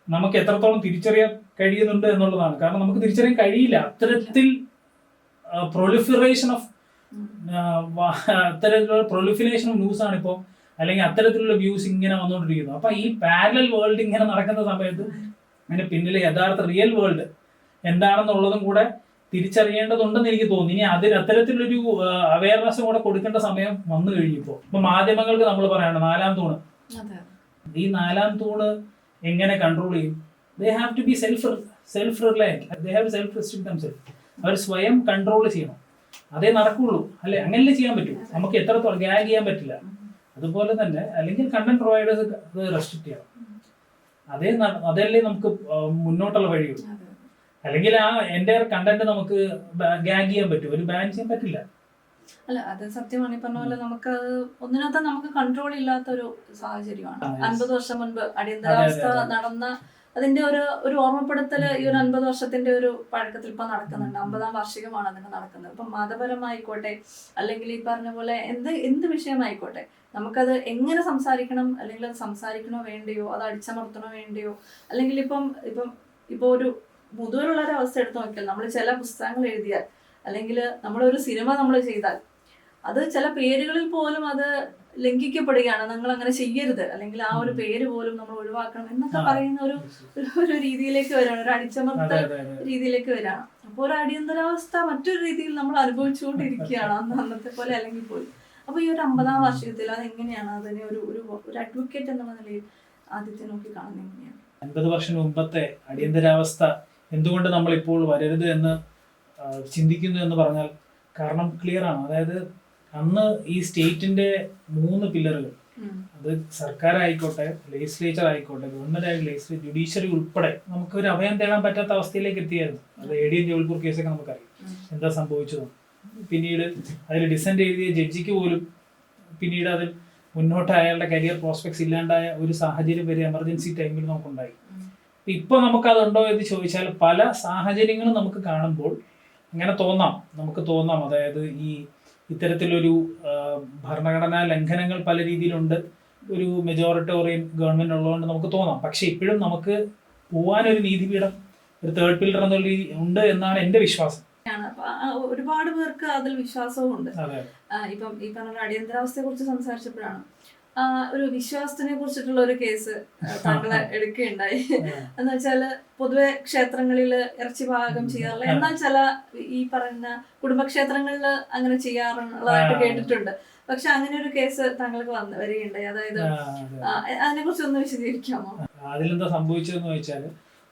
നമുക്ക് എത്രത്തോളം തിരിച്ചറിയാൻ കഴിയുന്നുണ്ട് എന്നുള്ളതാണ്. കാരണം നമുക്ക് തിരിച്ചറിയാൻ കഴിയില്ല. അത്തരത്തിൽ പ്രൊലിഫറേഷൻ ഓഫ് അത്തരത്തിലുള്ള പ്രൊലിഫിനേഷൻ ഓഫ് ന്യൂസ് ആണ് ഇപ്പോൾ അല്ലെങ്കിൽ അത്തരത്തിലുള്ള വ്യൂസ് ഇങ്ങനെ വന്നുകൊണ്ടിരിക്കുന്നു അപ്പൊ ഈ പാരലൽ വേൾഡ് ഇങ്ങനെ നടക്കുന്ന സമയത്ത് അതിന്റെ പിന്നിലെ യഥാർത്ഥ റിയൽ വേൾഡ് എന്താണെന്നുള്ളതും കൂടെ തിരിച്ചറിയേണ്ടതുണ്ടെന്ന് എനിക്ക് തോന്നി. ഇനി അതിൽ അത്തരത്തിലൊരു അവയർനെസ് കൂടെ കൊടുക്കേണ്ട സമയം വന്നു കഴിഞ്ഞിപ്പോ. ഇപ്പൊ മാധ്യമങ്ങൾക്ക് നമ്മൾ പറയണം നാലാം തൂണ്. ഈ നാലാം തൂണ് എങ്ങനെ കൺട്രോൾ ചെയ്യും? They have to be self self reliant they have self restrict themself അവർ സ്വയം കൺട്രോൾ ചെയ്യണം. അതേ നടക്കുള്ളൂ. അല്ലെ? അങ്ങനല്ലേ ചെയ്യാൻ പറ്റൂ. നമുക്ക് എത്രത്തോളം ഗ്യാഗ് ചെയ്യാൻ പറ്റില്ല. അതുപോലെ തന്നെ അല്ലെങ്കിൽ കണ്ടന്റ് പ്രൊവൈഡേഴ്സ് അത് റെസ്ട്രിക്ട് ചെയ്യണം. അതേ അതല്ലേ നമുക്ക് മുന്നോട്ടുള്ള വഴിയുള്ളൂ. അല്ലെങ്കിൽ ആ എന്റെ കണ്ടന്റ് നമുക്ക് ഗ്യാഗ് ചെയ്യാൻ പറ്റും. ഒരു ബാൻ ചെയ്യാൻ പറ്റില്ല. അല്ല അത് സത്യമാണ്. ഈ പറഞ്ഞ പോലെ നമുക്ക് ഒന്നിനകത്ത് നമുക്ക് കൺട്രോൾ ഇല്ലാത്ത ഒരു സാഹചര്യമാണ് അൻപത് വർഷം മുൻപ് അടിയന്തരാവസ്ഥ. നടന്ന അതിന്റെ ഒരു ഒരു ഓർമ്മപ്പെടുത്തൽ ഈ ഒരു അൻപത് വർഷത്തിന്റെ ഒരു പഴക്കത്തിൽ ഇപ്പൊ നടക്കുന്നുണ്ട്. അമ്പതാം വാർഷികമാണ് അതിന് നടക്കുന്നത്. ഇപ്പം മതപരമായിക്കോട്ടെ അല്ലെങ്കിൽ ഈ പറഞ്ഞ പോലെ എന്ത് എന്ത് വിഷയമായിക്കോട്ടെ നമുക്കത് എങ്ങനെ സംസാരിക്കണം അല്ലെങ്കിൽ അത് സംസാരിക്കണോ വേണ്ടിയോ അത് അടിച്ചമർത്തണോ വേണ്ടിയോ അല്ലെങ്കിൽ ഇപ്പം ഇപ്പം ഇപ്പൊ ഒരു മുതുവലുള്ള ഒരു അവസ്ഥ എടുത്തു നോക്കിയാൽ നമ്മൾ ചില പുസ്തകങ്ങൾ എഴുതിയാൽ അല്ലെങ്കിൽ നമ്മളൊരു സിനിമ നമ്മൾ ചെയ്താൽ അത് ചില പേരുകളിൽ പോലും അത് ലംഘിക്കപ്പെടുകയാണ്. നിങ്ങൾ അങ്ങനെ ചെയ്യരുത്. അല്ലെങ്കിൽ ആ ഒരു പേര് പോലും നമ്മൾ ഒഴിവാക്കണം എന്നൊക്കെ പറയുന്ന ഒരു ഒരു രീതിയിലേക്ക് വരികയാണ് ഒരു അതെ രീതിയിലേക്ക് വരികയാണ് അപ്പോൾ ഒരു അടിയന്തരാവസ്ഥ മറ്റൊരു രീതിയിൽ നമ്മൾ അനുഭവിച്ചുകൊണ്ടിരിക്കുകയാണ് അന്ന് അന്നത്തെ പോലെ അല്ലെങ്കിൽ പോയി അപ്പൊ ഈ ഒരു അമ്പതാം വാർഷികത്തിൽ അത് എങ്ങനെയാണ് അതിനെ ഒരു ഒരു ഒരു അഡ്വക്കേറ്റ് എന്നുള്ള നിലയിൽ ആദ്യത്തെ നോക്കി കാണുന്നത് എങ്ങനെയാണ്? അൻപത് വർഷം മുമ്പത്തെ അടിയന്തരാവസ്ഥ എന്തുകൊണ്ട് നമ്മൾ ഇപ്പോൾ വരരുത് എന്ന് ചിന്തിക്കുന്നു എന്ന് പറഞ്ഞാൽ കാരണം ക്ലിയർ ആണ്. അതായത് അന്ന് ഈ സ്റ്റേറ്റിന്റെ മൂന്ന് പില്ലറുകൾ അത് സർക്കാർ ആയിക്കോട്ടെ ലെജിസ്ലേച്ചർ ആയിക്കോട്ടെ ഗവൺമെന്റ് ആയി ലെജിസ്ലേച്ചർ ജുഡീഷ്യറി ഉൾപ്പെടെ നമുക്ക് ഒരു അഭയം തേടാൻ പറ്റാത്ത അവസ്ഥയിലേക്ക് എത്തിയായിരുന്നു. അത് എ ഡി എൻ ജബൽപൂർ കേസൊക്കെ നമുക്കറിയാം. എന്താ സംഭവിച്ചത്? പിന്നീട് അതിൽ ഡിസെൻഡ് എഴുതിയ ജഡ്ജിക്ക് പോലും പിന്നീട് അതിൽ മുന്നോട്ട് അയാളുടെ കരിയർ പ്രോസ്പെക്ട്സ് ഇല്ലാണ്ടായ ഒരു സാഹചര്യം വരെ എമർജൻസി ടൈമിൽ നമുക്കുണ്ടായി. ഇപ്പൊ നമുക്ക് അതുണ്ടോ എന്ന് ചോദിച്ചാൽ പല സാഹചര്യങ്ങളും നമുക്ക് കാണുമ്പോൾ അങ്ങനെ തോന്നാം. നമുക്ക് തോന്നാം. അതായത് ഈ ഇത്തരത്തിലൊരു ഭരണഘടനാ ലംഘനങ്ങൾ പല രീതിയിലുണ്ട്. ഒരു മെജോറിറ്റോറിയൻ ഗവൺമെന്റ് ഉള്ളതുകൊണ്ട് നമുക്ക് തോന്നാം. പക്ഷെ ഇപ്പോഴും നമുക്ക് പോവാനൊരു നീതിപീഠം ഒരു തേർഡ് പില്ലർ എന്നുള്ള രീതി ഉണ്ട് എന്നാണ് എന്റെ വിശ്വാസം. ഒരുപാട് പേർക്ക് അതിൽ വിശ്വാസവും ഉണ്ട് ഇപ്പം ഈ പറഞ്ഞ അടിയന്തരാവസ്ഥയെ കുറിച്ച് സംസാരിച്ചപ്പോഴാണ് ഒരു വിശ്വാസത്തിനെ കുറിച്ചിട്ടുള്ള ഒരു കേസ് താങ്കളെ [laughs] എടുക്കുകയുണ്ടായി. എന്ന് വെച്ചാൽ പൊതുവെ ക്ഷേത്രങ്ങളിൽ ഇറച്ചി പാകം ചെയ്യാറില്ല എന്നാൽ ചില ഈ പറയുന്ന കുടുംബക്ഷേത്രങ്ങളിൽ അങ്ങനെ ചെയ്യാറുള്ളതായിട്ട്. കേട്ടിട്ടുണ്ട്. പക്ഷെ അങ്ങനെ ഒരു കേസ് താങ്കൾക്ക് വന്ന് വരികയുണ്ടായി. അതായത് അതിനെ കുറിച്ച് ഒന്ന് വിശദീകരിക്കാമോ? അതിലെന്താ സംഭവിച്ചതെന്ന് വെച്ചാൽ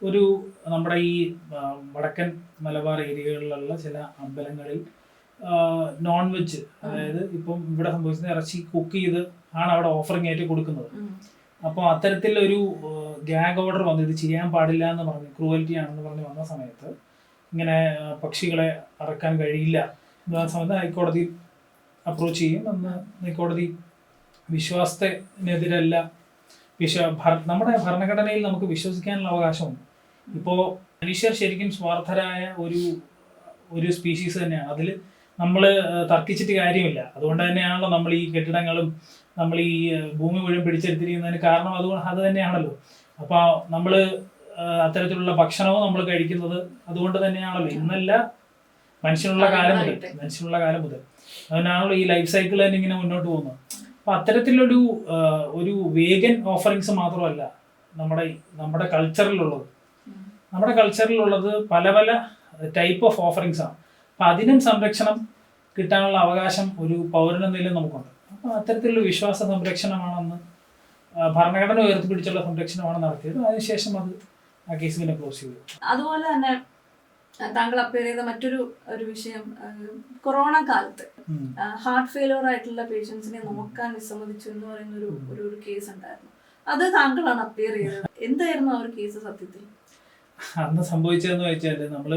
ഒരു നമ്മുടെ ഈ വടക്കൻ മലബാർ ഏരിയകളിലുള്ള ചില അമ്പലങ്ങളിൽ നോൺ വെജ് അതായത് ഇപ്പം ഇവിടെ സംഭവിച്ചത് ഇറച്ചി കുക്ക് ചെയ്ത് ആണ് അവിടെ ഓഫറിംഗ് ആയിട്ട് കൊടുക്കുന്നത്. അപ്പോൾ അത്തരത്തിലൊരു ഗ്യാഗ് ഓർഡർ വന്നു. ഇത് ചെയ്യാൻ പാടില്ല എന്ന് പറഞ്ഞു ക്രൂവൽറ്റി ആണെന്ന് പറഞ്ഞ് വന്ന സമയത്ത് ഇങ്ങനെ പക്ഷികളെ അറക്കാൻ കഴിയില്ല എന്ന് പറഞ്ഞ സമയത്ത് ഹൈക്കോടതി അപ്രോച്ച് ചെയ്യും. അന്ന് ഹൈക്കോടതി വിശ്വാസത്തിനെതിരല്ല വിശ്വ നമ്മുടെ ഭരണഘടനയിൽ നമുക്ക് വിശ്വസിക്കാനുള്ള അവകാശമുണ്ട്. ഇപ്പോൾ മനുഷ്യർ ശരിക്കും സ്വാർത്ഥരായ ഒരു ഒരു സ്പീഷീസ് തന്നെയാണ്. അതിൽ നമ്മൾ തർക്കിച്ചിട്ട് കാര്യമില്ല. അതുകൊണ്ട് തന്നെയാണല്ലോ നമ്മൾ ഈ കെട്ടിടങ്ങളും നമ്മൾ ഈ ഭൂമി മുഴുവൻ പിടിച്ചെടുത്തിരിക്കുന്നതിന് കാരണം അതുകൊണ്ട് അത് തന്നെയാണല്ലോ. അപ്പോൾ നമ്മൾ അത്തരത്തിലുള്ള ഭക്ഷണവും നമ്മൾ കഴിക്കുന്നത് അതുകൊണ്ട് തന്നെയാണല്ലോ. ഇന്നല്ല മനുഷ്യനുള്ള കാലം മുതൽ. മനുഷ്യനുള്ള കാലം മുതൽ. അതിനാണല്ലോ ഈ ലൈഫ് സൈക്കിൾ തന്നെ ഇങ്ങനെ മുന്നോട്ട് പോകുന്നത്. അപ്പൊ അത്തരത്തിലൊരു ഒരു വേഗൻ ഓഫറിങ്സ് മാത്രമല്ല നമ്മുടെ നമ്മുടെ കൾച്ചറിലുള്ളത്. നമ്മുടെ കൾച്ചറിലുള്ളത് പല പല ടൈപ്പ് ഓഫ് ഓഫറിങ്സ് ആണ്. അപ്പൊ അതിനും സംരക്ഷണം കിട്ടാനുള്ള അവകാശം ഒരു നിലയിൽ നമുക്കുണ്ട്. അത്തരത്തിലുള്ള വിശ്വാസ സംരക്ഷണമാണെന്ന് ഭരണഘടന ഉയർത്തിപ്പിടിച്ചുള്ള സംരക്ഷണമാണ് നടത്തിയത്. അതിനുശേഷം അത് ആ കേസ് പിന്നെ ക്ലോസ് ചെയ്തു. അതുപോലെ തന്നെ താങ്കൾ അപ്പിയർ ചെയ്ത മറ്റൊരു ഒരു വിഷയം കൊറോണ കാലത്ത് ഹാർട്ട് ഫെയിലിയർ ആയിട്ടുള്ള പേഷ്യൻസിനെ നോക്കാൻ വിസമ്മതിച്ചു എന്ന് പറയുന്ന ഒരു ഒരു ഒരു കേസ് ഉണ്ടായിരുന്നു. അത് താങ്കളാണ് അപ്പിയർ ചെയ്തത്. എന്തായിരുന്നു ആ ഒരു കേസ് സത്യത്തിൽ? അന്ന് സംഭവിച്ചതെന്ന് വെച്ചാൽ നമ്മൾ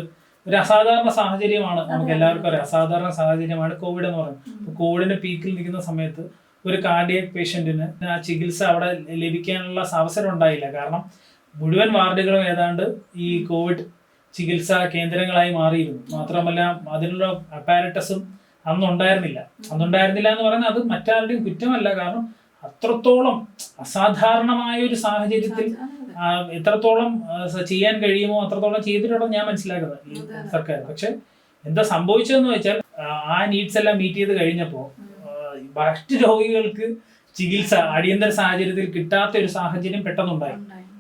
ഒരു അസാധാരണ സാഹചര്യമാണ് നമുക്ക് എല്ലാവർക്കും. അറിയാം. അസാധാരണ സാഹചര്യമാണ് കോവിഡ് എന്ന് പറയുന്നത്. കോവിഡിന്റെ പീക്കിൽ നിൽക്കുന്ന സമയത്ത് ഒരു കാർഡിയക് പേഷ്യന്റിന് ആ ചികിത്സ അവിടെ ലഭിക്കാനുള്ള അവസരം ഉണ്ടായില്ല. കാരണം മുഴുവൻ വാർഡുകളും ഏതാണ്ട് ഈ കോവിഡ് ചികിത്സാ കേന്ദ്രങ്ങളായി മാറിയിരുന്നു. മാത്രമല്ല അതിനുള്ള അപ്പാരറ്റസും അന്നുണ്ടായിരുന്നില്ല. അന്നുണ്ടായിരുന്നില്ല എന്ന് പറഞ്ഞാൽ അത് മറ്റാരുടെയും കുറ്റമല്ല. കാരണം അത്രത്തോളം അസാധാരണമായ ഒരു സാഹചര്യത്തിൽ എത്രത്തോളം ചെയ്യാൻ കഴിയുമോ അത്രത്തോളം ചെയ്തിട്ടുണ്ടെന്ന് ഞാൻ മനസ്സിലാക്കുന്നത് ഈ. സർക്കാർ. പക്ഷെ എന്താ സംഭവിച്ചതെന്ന് വെച്ചാൽ ആ, നീഡ്സ് എല്ലാം മീറ്റ് ചെയ്ത് കഴിഞ്ഞപ്പോൾ മറ്റ് രോഗികൾക്ക് ചികിത്സ അടിയന്തര സാഹചര്യത്തിൽ കിട്ടാത്ത ഒരു സാഹചര്യം പെട്ടെന്നുണ്ടായി.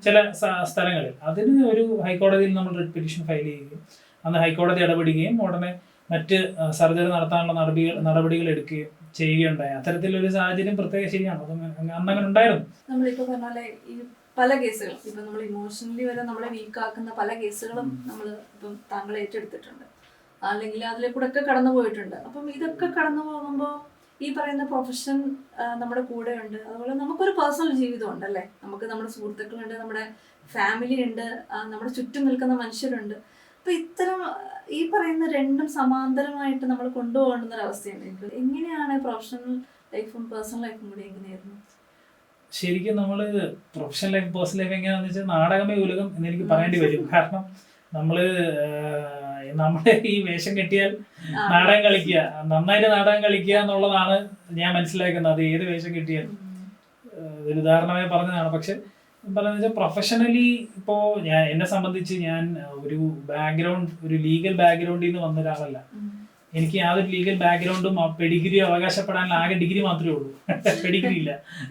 ചില സ്ഥലങ്ങളിൽ. അതിന് ഒരു ഹൈക്കോടതിയിൽ നമ്മൾ റിട്ട് പെറ്റീഷൻ ഫയൽ ചെയ്യുകയും അന്ന് ഹൈക്കോടതി ഇടപെടുകയും ഉടനെ മറ്റ് സർജറി നടത്താനുള്ള നടപടികൾ നടപടികൾ എടുക്കുകയും ചെയ്യുകയുണ്ടായി. അത്തരത്തിലൊരു സാഹചര്യം പ്രത്യേക ശരിയാണ്. അത് അങ്ങ- അന്ന് അങ്ങനെ ഉണ്ടായിരുന്നു. പോലെ കേസുകളും ഇപ്പൊ നമ്മൾ ഇമോഷണലി വരെ നമ്മളെ വീക്ക് ആക്കുന്ന പല കേസുകളും നമ്മൾ ഇപ്പം താങ്കൾ ഏറ്റെടുത്തിട്ടുണ്ട്. അല്ലെങ്കിൽ അതിലെ കൂടെ ഒക്കെ കടന്നു പോയിട്ടുണ്ട്. അപ്പം ഇതൊക്കെ കടന്നു പോകുമ്പോൾ ഈ പറയുന്ന പ്രൊഫഷൻ നമ്മുടെ കൂടെ ഉണ്ട്. അതുപോലെ നമുക്കൊരു പേഴ്സണൽ ജീവിതം ഉണ്ട് അല്ലേ? നമുക്ക് നമ്മുടെ സുഹൃത്തുക്കളുണ്ട് നമ്മുടെ ഫാമിലി ഉണ്ട് നമ്മുടെ ചുറ്റും നിൽക്കുന്ന മനുഷ്യരുണ്ട്. അപ്പൊ ഇത്തരം ഈ പറയുന്ന രണ്ടും സമാന്തരമായിട്ട് നമ്മൾ കൊണ്ടുപോകേണ്ടുന്ന ഒരു അവസ്ഥയുണ്ട് ഇപ്പൊ എങ്ങനെയാണ് പ്രൊഫഷണൽ ലൈഫും പേഴ്സണൽ ലൈഫും കൂടി എങ്ങനെയായിരുന്നു? ശരിക്കും നമ്മൾ പ്രൊഫഷണൽ ലൈഫ് പേഴ്സണൽ ലൈഫ് എങ്ങനെയാണെന്ന് വെച്ചാൽ നാടകമേ ഉലകം എന്ന് എനിക്ക് പറയേണ്ടി വരും. കാരണം നമ്മൾ ആഹ്, നമ്മുടെ ഈ വേഷം കെട്ടിയാൽ നാടകം കളിക്കുക. നന്നായിട്ട് നാടകം കളിക്കുക എന്നുള്ളതാണ് ഞാൻ മനസ്സിലാക്കുന്നത്. അത് ഏത് വേഷം കിട്ടിയാൽ. ഒരു ഉദാഹരണമായി പറഞ്ഞതാണ്. പക്ഷെ പറയുന്നത് വെച്ചാൽ പ്രൊഫഷണലി ഇപ്പോൾ ഞാൻ എന്നെ സംബന്ധിച്ച് ഞാൻ ഒരു ബാക്ക്ഗ്രൗണ്ട് ഒരു ലീഗൽ ബാക്ക്ഗ്രൗണ്ടിൽ നിന്ന് വന്ന ഒരാളല്ല. എനിക്ക് യാതൊരു ലീഗൽ ബാക്ക്ഗ്രൗണ്ടും പെഡിഗ്രി അവകാശപ്പെടാനുള്ള ആകെ ഡിഗ്രി മാത്രമേ ഉള്ളൂ. പെഡിഗ്രി ഇല്ല.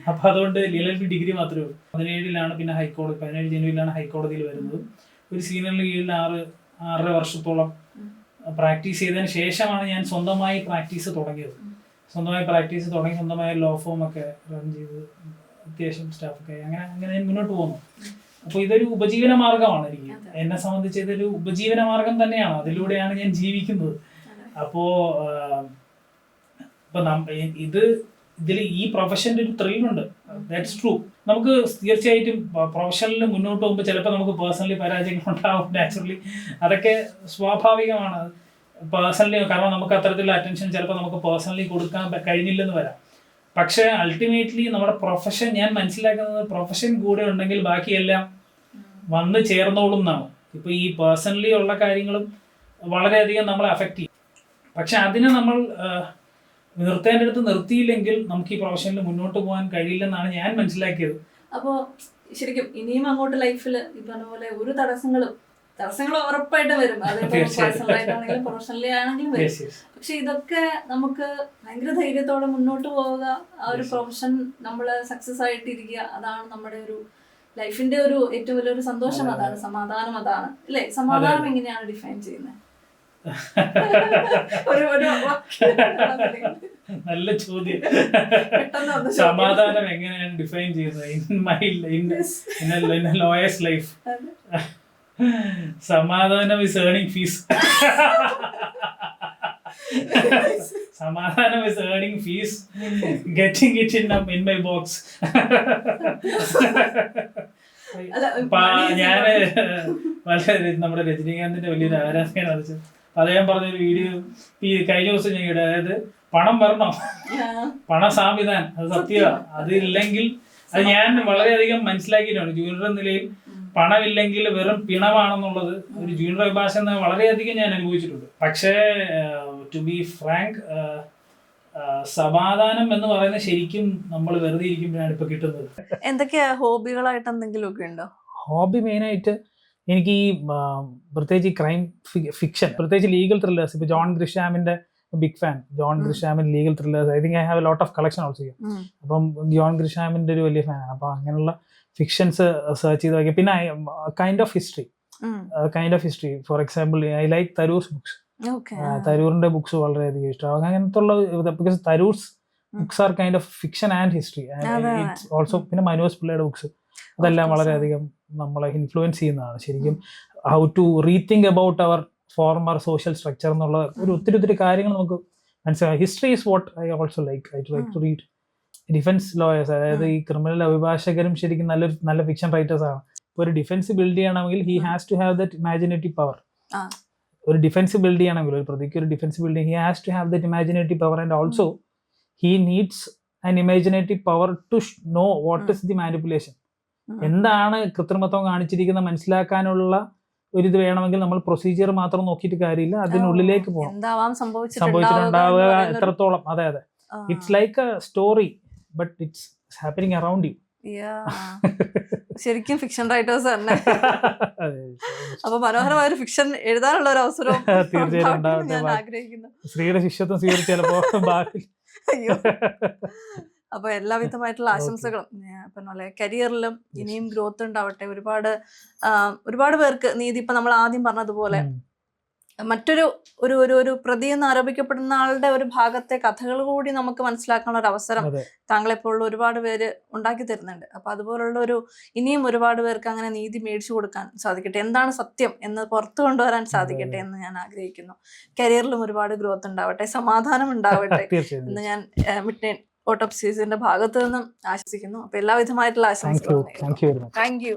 അപ്പൊ അതുകൊണ്ട് ബി ഡിഗ്രി മാത്രമേ ഉള്ളൂ. പതിനേഴിലാണ് പിന്നെ ഹൈക്കോടതി പതിനേഴ് ജനുവരിയിലാണ് ഹൈക്കോടതിയിൽ വരുന്നത്. ഒരു സീനിയറിന് കീഴിൽ ആറ് ആറര വർഷത്തോളം. പ്രാക്ടീസ് ചെയ്തതിന് ശേഷമാണ് ഞാൻ സ്വന്തമായി പ്രാക്ടീസ് തുടങ്ങിയത്. സ്വന്തമായി പ്രാക്ടീസ് തുടങ്ങി സ്വന്തമായ ലോ ഫോം ഒക്കെ റൺ ചെയ്ത് അത്യാവശ്യം സ്റ്റാഫൊക്കെ അങ്ങനെ അങ്ങനെ ഞാൻ മുന്നോട്ട് പോകുന്നു. അപ്പോൾ ഇതൊരു ഉപജീവന മാർഗമാണ് എനിക്ക്. എന്നെ സംബന്ധിച്ച് ഇതൊരു ഉപജീവന മാർഗം തന്നെയാണ്. അതിലൂടെയാണ് ഞാൻ ജീവിക്കുന്നത്. അപ്പോ ഇത് ഇതിൽ ഈ പ്രൊഫഷന്റെ ഒരു ത്രില്ലുണ്ട് ദാറ്റ്സ് ട്രൂ നമുക്ക് തീർച്ചയായിട്ടും പ്രൊഫഷണലിൽ മുന്നോട്ട് പോകുമ്പോൾ ചിലപ്പോൾ നമുക്ക് പേഴ്സണലി പരാജയങ്ങൾ ഉണ്ടാവും നാച്ചുറലി അതൊക്കെ സ്വാഭാവികമാണ്. പേഴ്സണലി കാരണം നമുക്ക് അത്തരത്തിലുള്ള അറ്റൻഷൻ ചിലപ്പോൾ നമുക്ക് പേഴ്സണലി കൊടുക്കാൻ കഴിഞ്ഞില്ലെന്ന് വരാം. പക്ഷേ അൾട്ടിമേറ്റ്ലി നമ്മുടെ പ്രൊഫഷൻ ഞാൻ മനസ്സിലാക്കുന്നത് പ്രൊഫഷൻ കൂടെ ഉണ്ടെങ്കിൽ ബാക്കിയെല്ലാം. വന്ന് ചേർന്നോളും എന്നാണ്. ഇപ്പൊ ഈ പേഴ്സണലി ഉള്ള കാര്യങ്ങളും വളരെയധികം നമ്മളെ അഫക്റ്റ് ചെയ്യും. പക്ഷെ അതിനെ നമ്മൾ നിർത്തേണ്ട അടുത്ത് നിർത്തിയില്ലെങ്കിൽ നമുക്ക് ഈ പ്രൊഫഷനിൽ മുന്നോട്ട് പോകാൻ കഴിയില്ലെന്നാണ് ഞാൻ മനസ്സിലാക്കിയത്. അപ്പോ ശരിക്കും ഇനിയും അങ്ങോട്ട് ലൈഫിൽ ഈ പറഞ്ഞ പോലെ ഒരു തടസ്സങ്ങളും തടസ്സങ്ങൾ ഉറപ്പായിട്ട് വരും. ആയിട്ടാണെങ്കിലും പ്രൊഫഷണലി ആണെങ്കിലും വരും. പക്ഷെ ഇതൊക്കെ നമുക്ക് ഭയങ്കര ധൈര്യത്തോടെ മുന്നോട്ട് പോവുക ആ ഒരു പ്രൊഫഷൻ നമ്മൾ സക്സസ് ആയിട്ടിരിക്കുക അതാണ് നമ്മുടെ ഒരു ലൈഫിന്റെ ഒരു ഏറ്റവും വലിയൊരു സന്തോഷം അതെ, അതെ. അതാണ് സമാധാനം അതാണ്. അല്ലേ? സമാധാനം എങ്ങനെയാണ് ഡിഫൈൻ ചെയ്യുന്നത് നല്ല ചോദ്യം. സമാധാനം എങ്ങനെയാണ് ഡിഫൈൻ ചെയ്യുന്നത്? In my Yes. In lawyer's life സമാധാനം ഇസ് ഏർണിംഗ് ഫീസ് സമാധാനം is earning fees getting it in in my box ഞാൻ ഞാൻ. വളരെ നമ്മുടെ രജനീകാന്തിന്റെ വലിയൊരു ആരാധകനാണ് അദ്ദേഹം പറഞ്ഞൊരു വീഡിയോ ഈ കഴിഞ്ഞ ദിവസം ഞാൻ ഇടാം. അതായത് പണം വരണം. പണ സാമ്പിതാൻ അത് സത്യമാണ് അതില്ലെങ്കിൽ അത് ഞാൻ വളരെയധികം മനസ്സിലാക്കിയിട്ടാണ് ജൂനിയർ എന്ന നിലയിൽ പണമില്ലെങ്കിൽ വെറും പിണമാണെന്നുള്ളത് ഒരു ജൂനിയർ അഭിഭാഷ എന്ന് വളരെയധികം ഞാൻ അനുഭവിച്ചിട്ടുണ്ട്. പക്ഷേ ടു ബി ഫ്രാങ്ക് സമാധാനം എന്ന് പറയുന്നത് ശരിക്കും നമ്മൾ വെറുതെ ഇരിക്കുമ്പോഴാണ് ഇപ്പൊ കിട്ടുന്നത്. എന്തൊക്കെയാ ഹോബികളായിട്ട് എന്തെങ്കിലും ഒക്കെ ഉണ്ടോ? ഹോബി മെയിനായിട്ട് എനിക്ക് ഈ പ്രത്യേകിച്ച് ഈ ക്രൈം ഫിക്ഷൻ പ്രത്യേകിച്ച് ലീഗൽ ത്രില്ലേഴ്സ് ഇപ്പൊ ജോൺ ഗ്രിഷാമിന്റെ big fan John. ഗ്രിഷാമിൻ legal thrillers I think I have a lot of collection also അപ്പം ജോൺ ഗ്രിഷാമിന്റെ ഒരു വലിയ ഫാനാണ് അപ്പൊ അങ്ങനെയുള്ള ഫിക്ഷൻസ് സെർച്ച് ചെയ്ത് നോക്കി പിന്നെ kind of history kind of history for example I like Tharoor's books തരൂറിന്റെ books വളരെയധികം ഇഷ്ടമാണ് അങ്ങനത്തെ ഉള്ള because Tharoor's books are kind of fiction and history. It's also പിന്നെ മനോജ് പിള്ളയുടെ ബുക്സ് അതെല്ലാം. വളരെയധികം നമ്മളെ ഇൻഫ്ലുവൻസ് ചെയ്യുന്നതാണ്. ശരിക്കും how to rethink about our former social structure എന്നുള്ള ഒരു ഒത്തിരി ഒത്തിരി കാര്യങ്ങൾ നമുക്ക് മനസ്സിലാക്കാം history is what I also like I like to read defence lawyers അതായത് ഈ ക്രിമിനൽ അഭിഭാഷകരും ശരിക്കും നല്ലൊരു നല്ല ഫിക്ഷൻ റൈറ്റേഴ്സ് ആണ്. ഇപ്പോൾ ഒരു ഡിഫൻസ് ബിൽഡ് ചെയ്യണമെങ്കിൽ he has to have that imaginative power. ഒരു ഡിഫൻസ് ബിൽഡ് ചെയ്യണമെങ്കിൽ ഒരു പ്രതിക്ക് ഒരു defence build he has to have that imaginative power and also he needs an imaginative power to know what is the manipulation എന്താണ് കൃത്രിമത്വം കാണിച്ചിരിക്കുന്ന മനസ്സിലാക്കാനുള്ള ഒരു ഇത് വേണമെങ്കിൽ നമ്മൾ പ്രൊസീജിയർ മാത്രം നോക്കിയിട്ട് കാര്യമില്ല. അതിനുള്ളിലേക്ക് പോകണം സംഭവിച്ചിട്ടുണ്ടാവുക എത്രത്തോളം? അതെ അതെ. It's like a story but it's happening around you ശരിക്കും ഫിക്ഷൻ റൈറ്റേഴ്സ് തന്നെ. [laughs] അപ്പൊ മനോഹരമായ ഒരു ഫിക്ഷൻ എഴുതാനുള്ള ഒരു അവസരം [laughs] തീർച്ചയായും ഉണ്ടാവട്ടെ ഞാൻ ആഗ്രഹിക്കുന്നു. സ്ത്രീയുടെ ശിഷ്യത്വം സ്വീകരിച്ചാലും [laughs] അയ്യോ. അപ്പൊ എല്ലാവിധമായിട്ടുള്ള ആശംസകളും. പറഞ്ഞ കരിയറിലും ഇനിയും ഗ്രോത്ത് ഉണ്ടാവട്ടെ. ഒരുപാട് ഒരുപാട് പേർക്ക് നീതി ഇപ്പൊ നമ്മൾ ആദ്യം പറഞ്ഞതുപോലെ മറ്റൊരു ഒരു ഒരു ഒരു പ്രതി എന്ന് ആരോപിക്കപ്പെടുന്ന ആളുടെ ഒരു ഭാഗത്തെ കഥകൾ കൂടി നമുക്ക് മനസ്സിലാക്കാനുള്ള ഒരു അവസരം. താങ്കളെപ്പോലുള്ള ഒരുപാട് പേര് ഉണ്ടാക്കി തരുന്നുണ്ട്. അപ്പൊ അതുപോലുള്ള ഒരു ഇനിയും ഒരുപാട് പേർക്ക് അങ്ങനെ നീതി മേടിച്ചു കൊടുക്കാൻ സാധിക്കട്ടെ. എന്താണ് സത്യം എന്ന് പുറത്തു കൊണ്ടുവരാൻ സാധിക്കട്ടെ എന്ന് ഞാൻ ആഗ്രഹിക്കുന്നു. കരിയറിലും ഒരുപാട് ഗ്രോത്ത് ഉണ്ടാവട്ടെ. സമാധാനം [laughs] ഉണ്ടാവട്ടെ എന്ന് ഞാൻ മിഡ് നൈറ്റ് ഓട്ടോപ്സീസിന്റെ ഭാഗത്തു നിന്നും ആശംസിക്കുന്നു അപ്പൊ എല്ലാവിധമായിട്ടുള്ള ആശംസകളും താങ്ക് യു